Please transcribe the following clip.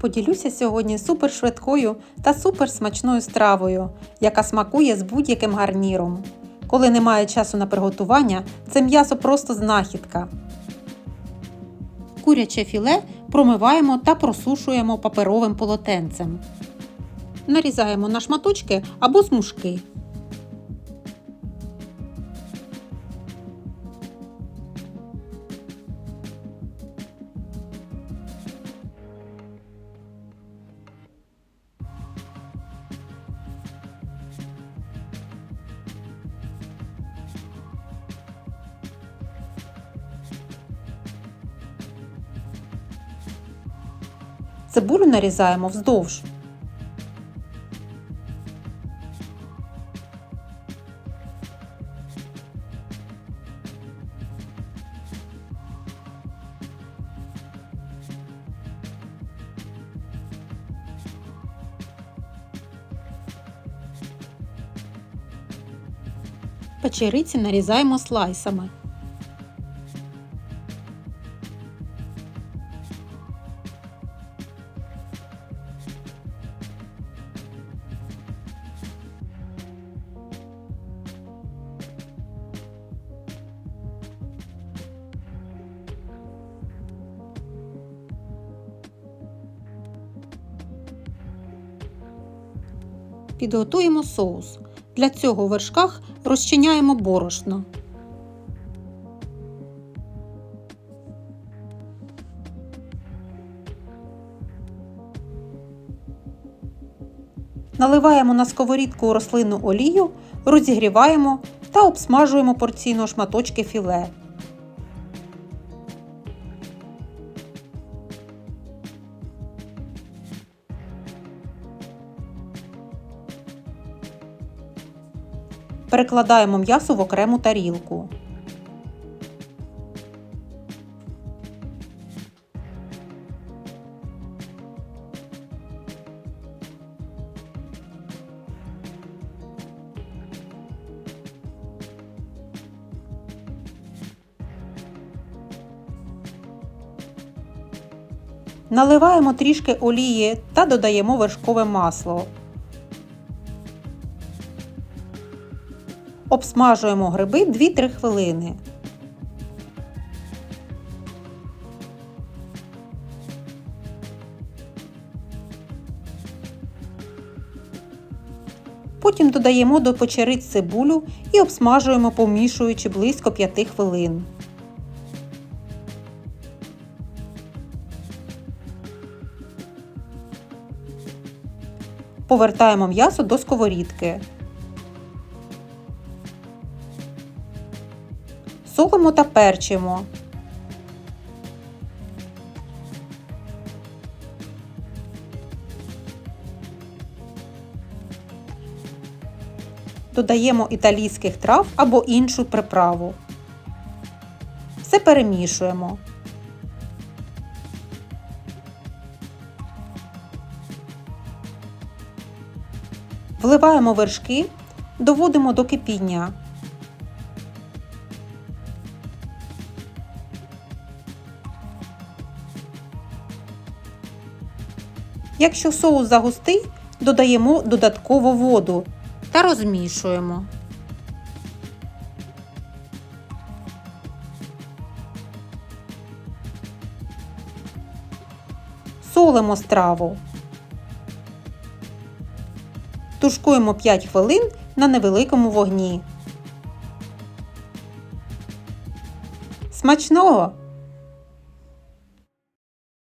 Поділюся сьогодні супершвидкою та суперсмачною стравою, яка смакує з будь-яким гарніром. Коли немає часу на приготування, це м'ясо просто знахідка. Куряче філе промиваємо та просушуємо паперовим полотенцем. Нарізаємо на шматочки або смужки. Цибулю нарізаємо вздовж. Печериці нарізаємо слайсами. Підготуємо соус. Для цього у вершках розчиняємо борошно. Наливаємо на сковорідку рослинну олію, розігріваємо та обсмажуємо порційно шматочки філе. Перекладаємо м'ясо в окрему тарілку. Наливаємо трішки олії та додаємо вершкове масло. Обсмажуємо гриби 2-3 хвилини. Потім додаємо до печериць цибулю і обсмажуємо, помішуючи близько 5 хвилин. Повертаємо м'ясо до сковорідки. Солимо та перчимо. Додаємо італійських трав або іншу приправу. Все перемішуємо. Вливаємо вершки, доводимо до кипіння. Якщо соус загустий, додаємо додатково воду та розмішуємо. Солимо страву. Тушкуємо 5 хвилин на невеликому вогні. Смачного!